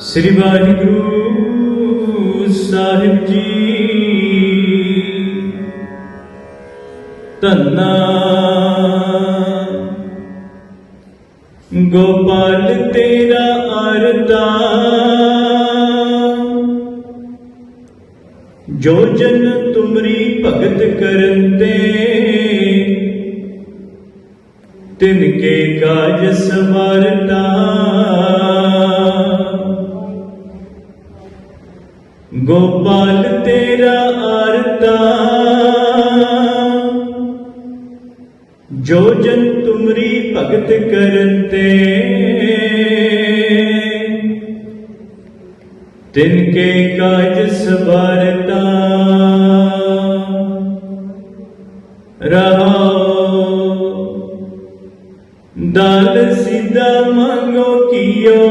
ਸ੍ਰੀ ਵਾਹਿਗੁਰੂ ਸਾਹਿਬ ਜੀ। ਧੰਨਾ ਗੋਪਾਲ ਤੇਰਾ ਅਰਦਾ। ਜੋ ਜਨ ਤੁਮਰੀ ਭਗਤ ਕਰਤੇ, ਤਿਨ ਕੇ ਕਾਜ ਸਵਾਰਤਾ। ਗੋਪਾਲ ਤੇਰਾ ਆਰਤਾ। ਜੋ ਜਨ ਤੁਮਰੀ ਭਗਤ ਕਰਤੇ ਤਿਨ ਕੇ ਕਾਜ ਸਵਾਰਤਾ। ਰਹੋ ਦਾਲ ਸਿੱਧਾ ਮੰਗੋ ਕੀਓ।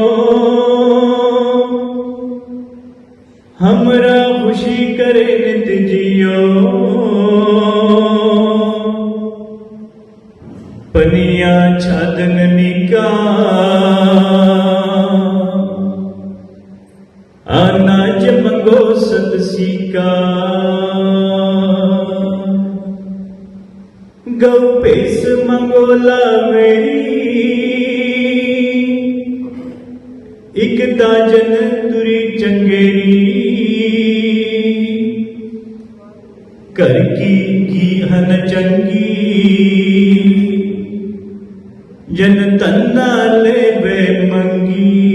हमरा खुशी करे नित जियो। पनिया छादन निका। अनाज मंगो सतसी का गौ पेस मंगोला मेरी एक ताजन तुरी चंगेरी। ਘਰ ਕੀ ਕੀ ਹਨ ਚੰਗੀ? ਜਨ ਤੰਨਾ ਲੈਵੇ ਮੰਗੀ।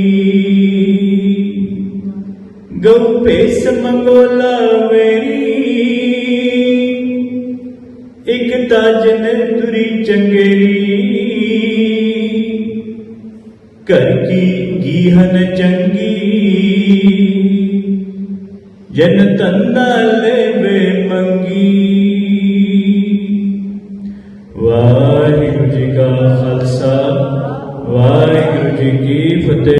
ਗਉ ਪੇਸ ਮੰਗੋਲਾ ਵੇਰੀ ਇਕ ਦਾਜਨ ਤੁਰੀ ਚੰਗੇਰੀ। ਘਰ ਕੀ ਗੀਹਨ ਚੰਗੀ? ਜਨ ਤੰਦਾ ਲੈਵੇ ਮੰਗੀ। ਵਾਹਿਗੁਰੂ ਜੀ ਕਾ ਖਾਲਸਾ ਵਾਹਿਗੁਰੂ ਜੀ ਕੀ ਫਤਿਹ।